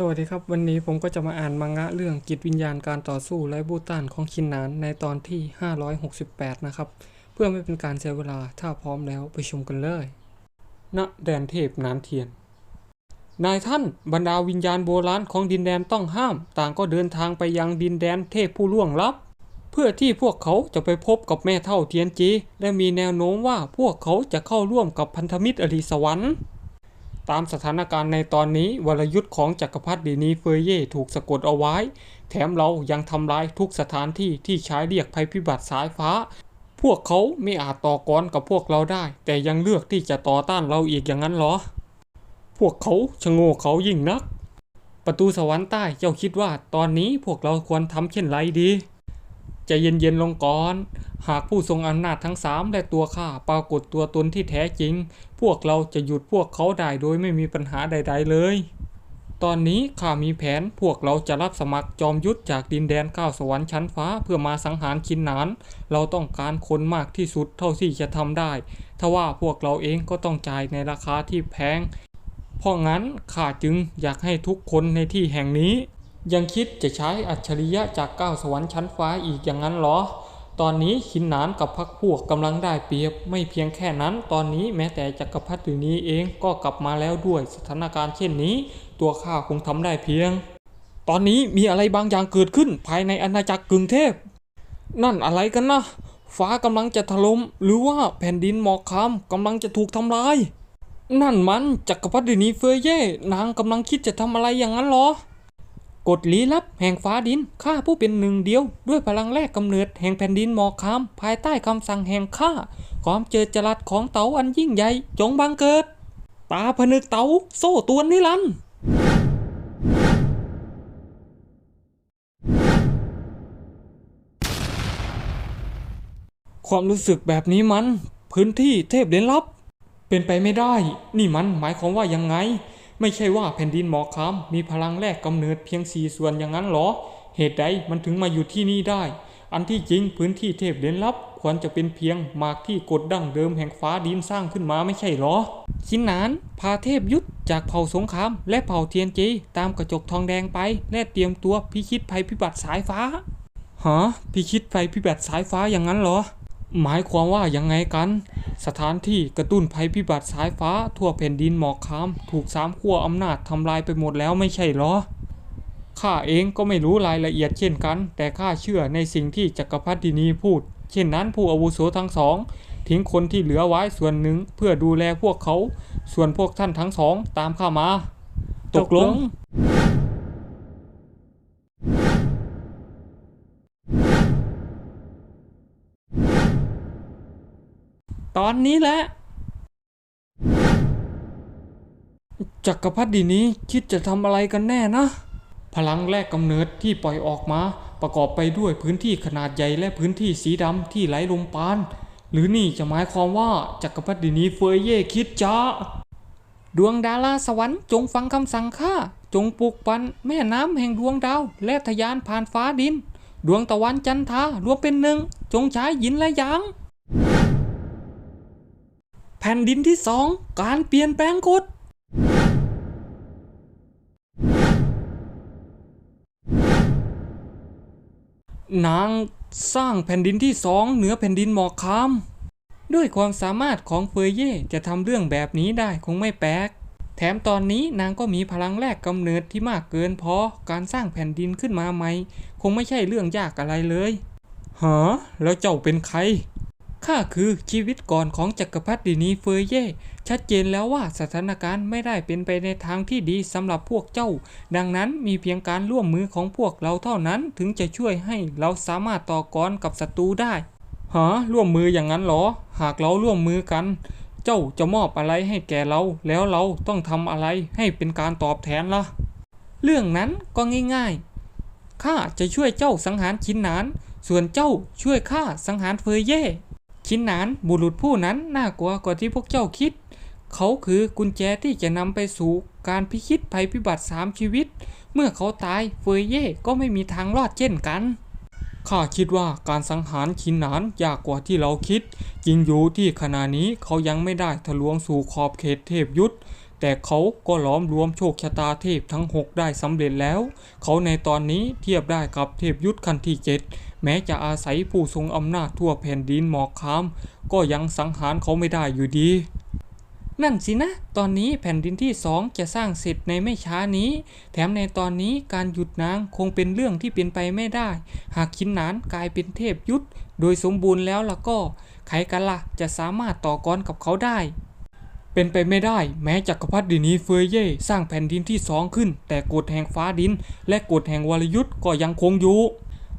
สวัสดีครับ วันนี้ผมก็จะมาอ่านมังงะเรื่องจิตวิญญาณการต่อสู้ไร้บูต้านของคินนานในตอนที่ 568 นะครับ เพื่อไม่เป็นการเสียเวลาถ้าพร้อมแล้วไปชมกันเลยณแดนเทพนานเทียน นายท่านบรรดาวิญญาณโบราณของดินแดนต้องห้าม ต่างก็เดินทางไปยังดินแดนเทพผู้ล่วงลับ เพื่อที่พวกเขาจะไปพบกับแม่เท่าเทียนจี และมีแนวโน้มว่าพวกเขาจะเข้าร่วมกับพันธมิตรอริสวรรค์ ตามสถานการณ์ในตอนนี้วรยุทธ์ของจักรพรรดินีเฟยเย่ถูกสะกดเอาไว้ แถมเรายังทำลายทุกสถานที่ที่ใช้เรียกภัยพิบัติสายฟ้า พวกเขาไม่อาจต่อกรกับพวกเราได้ แต่ยังเลือกที่จะต่อต้านเราอีกอย่างนั้นเหรอ พวกเขาชะโง่เขายิ่งนัก ประตูสวรรค์ใต้เจ้าคิดว่าตอนนี้พวกเราควรทำเช่นไรดี ใจะเย็นๆลงก่อน หากผู้ทรงอำนาจทั้งสามและตัวข้าปรากฏตัวตนที่แท้จริง พวกเราจะหยุดพวกเขาได้โดยไม่มีปัญหาใด ๆ เลย ตอนนี้ข้ามีแผนพวกเราจะรับสมัครจอมยุทธจากดินแดนก้าวสวรรค์ชั้นฟ้าเพื่อมาสังหารคินนาน เราต้องการคนมากที่สุดเท่าที่จะทำได้ทว่าพวกเราเองก็ต้องจ่ายในราคาที่แพงเพราะงั้นข้าจึงอยากให้ทุกคนในที่แห่งนี้ ยังคิดจะใช้อัจฉริยะจากก้าวสวรรค์ชั้นฟ้าอีกอย่างนั้นเหรอ ตอนนี้ขินหนานกับพักพวกกำลังได้เปรียบ ไม่เพียงแค่นั้น ตอนนี้แม้แต่จักรพรรดินีเองก็กลับมาแล้วด้วยสถานการณ์เช่นนี้ ตัวข้าคงทำได้เพียง ตอนนี้มีอะไรบางอย่างเกิดขึ้นภายในอาณาจักรกึ่งเทพ นั่นอะไรกันนะฟ้ากำลังจะถล่มหรือว่าแผ่นดินหมอกคามกำลังจะถูกทำลาย นั่นมันจักรพรรดินีเฟยเย่นางกำลังคิดจะทำอะไรอย่างนั้นเหรอ กฎลี้ลับแห่งฟ้าดินข้าผู้เป็นหนึ่งเดียว ด้วยพลังแรกกำเนิดแห่งแผ่นดินหมอกคามภายใต้คำสั่งแห่งข้าความเจิดจรัสของเต๋าอันยิ่งใหญ่จงบังเกิด ตาผนึกเต๋าโซ่ตัวนิรันดร์ความรู้สึกแบบนี้มัน พื้นที่เทพเดนลับ เป็นไปไม่ได้ นี่มันหมายความว่ายังไง ไม่ใช่ว่าแผ่นดินหมอกคามมีพลังแรกกำเนิดเพียงสี่ส่วนอย่างนั้นหรอ เหตุใดมันถึงมาอยู่ที่นี่ได้ อันที่จริงพื้นที่เทพเดนลับควรจะเป็นเพียงหมากที่กดดั้งเดิมแห่งฟ้าดินสร้างขึ้นมาไม่ใช่หรอชินนานพาเทพยุทธจากเผ่าสงครามและเผ่าเทียนจีตามกระจกทองแดงไป และเตรียมตัวพิชิตภัยพิบัติสายฟ้าฮะพิชิตภัยพิบัติสายฟ้าอย่างนั้นหรอ หมายความว่ายังไงกัน สถานที่กระตุ้นภัยพิบัติสายฟ้า ทั่วแผ่นดินหมอกคาม ถูกสามขั้วอำนาจทำลายไปหมดแล้วไม่ใช่หรอข้าเองก็ไม่รู้รายละเอียดเช่นกัน แต่ข้าเชื่อในสิ่งที่จักรพรรดินีพูด เช่นนั้นผู้อาวุโสทั้งสองทิ้งคนที่เหลือไว้ส่วนหนึ่งเพื่อดูแลพวกเขา ส่วนพวกท่านทั้งสองตามข้ามา ตกลง ตอนนี้แหละจักรพรรดินี้คิดจะทำอะไรกันแน่นะ พลังแรกกำเนิดที่ปล่อยออกมา ประกอบไปด้วยพื้นที่ขนาดใหญ่และพื้นที่สีดำที่ไหลลมปาน หรือนี่จะหมายความว่าจักรพรรดินีเฟยเย่คิดจะดวงดาราสวรรค์จงฟังคำสั่งข้าจงปลุกปันแม่น้ำแห่งดวงดาวและทยานผ่านฟ้าดิน ดวงตะวันจันทรารวมเป็นหนึ่ง จงใช้ยินและหยาง ผ่นดินที่สองการเปลี่ยนแปลงกฎนางสร้างแผ่นดินที่สองเหนือแผ่นดินหมอกคามด้วยความสามารถของเฟยเย่จะทำเรื่องแบบนี้ได้คงไม่แปลก แถมตอนนี้นางก็มีพลังแรกกำเนิดที่มากเกินพอการสร้างแผ่นดินขึ้นมาใหม่ คงไม่ใช่เรื่องยากอะไรเลยฮะแล้วเจ้าเป็นใคร ข้าคือชีวิตก่อนของจักรพรรดินีเฟยเย่ ชัดเจนแล้วว่าสถานการณ์ไม่ได้เป็นไปในทางที่ดีสำหรับพวกเจ้า ดังนั้นมีเพียงการร่วมมือของพวกเราเท่านั้นถึงจะช่วยให้เราสามารถต่อกรกับศัตรูได้ฮะร่วมมืออย่างนั้นเหรอ หากเราร่วมมือกัน เจ้าจะมอบอะไรให้แก่เรา แล้วเราต้องทำอะไรให้เป็นการตอบแทนล่ะ เรื่องนั้นก็ง่ายๆข้าจะช่วยเจ้าสังหารชินนาน ส่วนเจ้าช่วยข้าสังหารเฟยเย่ ชินหนานบุรุษผู้นั้นน่ากลัวกว่าที่พวกเจ้าคิด เขาคือกุญแจที่จะนำไปสู่การพิชิตภัยพิบัติสามชีวิต เมื่อเขาตายเฟยเย่ก็ไม่มีทางรอดเช่นกันข้าคิดว่าการสังหารชินหนานยากกว่าที่เราคิด จริงอยู่ที่ขณะนี้เขายังไม่ได้ทะลวงสู่ขอบเขตเทพยุทธแต่เขาก็ล้อมรวมโชคชะตาเทพทั้งหกได้สำเร็จแล้ว เขาในตอนนี้เทียบได้กับเทพยุทธขั้นที่เจ็ด แม้จะอาศัยผู้ทรงอำนาจทั่วแผ่นดินหมอกคาม ก็ยังสังหารเขาไม่ได้อยู่ดี นั่นสินะ ตอนนี้แผ่นดินที่สองจะสร้างเสร็จในไม่ช้านี้ แถมในตอนนี้การหยุดนางคงเป็นเรื่องที่เป็นไปไม่ได้ หากคินนานกลายเป็นเทพยุทธโดยสมบูรณ์แล้วล่ะก็ใครกันละ่ะจะสามารถต่อกรกับเขาได้เป็นไปไม่ได้แม้จักรพรรดินีเฟยเย่สร้างแผ่นดินที่สองขึ้น แต่กฎแห่งฟ้าดิน และกฎแห่งวรยุทธ์ก็ยังคงอยู่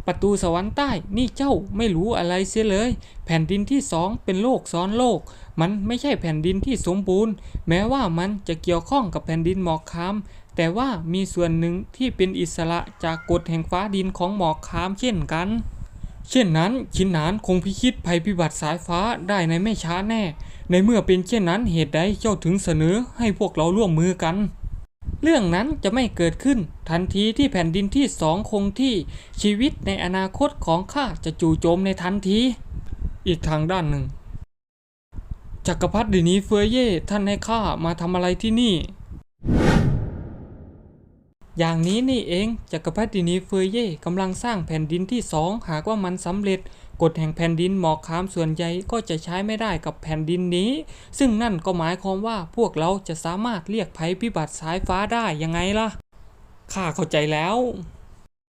ประตูสวรรค์ใต้นี่เจ้าไม่รู้อะไรเสียเลย แผ่นดินที่สองเป็นโลกซ้อนโลก มันไม่ใช่แผ่นดินที่สมบูรณ์ แม้ว่ามันจะเกี่ยวข้องกับแผ่นดินหมอกคามแต่ว่ามีส่วนหนึ่งที่เป็นอิสระจากกฎแห่งฟ้าดินของหมอกคามเช่นกัน เช่นนั้นชินหนานคงพิชิตภัยพิบัติสายฟ้าได้ในไม่ช้าแน่ ในเมื่อเป็นเช่นนั้นเหตุใดเจ้าถึงเสนอให้พวกเราร่วมมือกัน เรื่องนั้นจะไม่เกิดขึ้น ทันทีที่แผ่นดินที่สองคงที่ชีวิตในอนาคตของข้าจะจู่โจมในทันที อีกทางด้านหนึ่งจักรพรรดินีเฟยเย่ท่านให้ข้ามาทำอะไรที่นี่ อย่างนี้นี่เองจักรพรรดินีเฟยเย่กำลังสร้างแผ่นดินที่สองหากว่ามันสำเร็จ กฎแห่งแผ่นดินหมอกคามส่วนใหญ่ก็จะใช้ไม่ได้กับแผ่นดินนี้ ซึ่งนั่นก็หมายความว่าพวกเราจะสามารถเรียกภัยพิบัติสายฟ้าได้ยังไงล่ะข้าเข้าใจแล้ว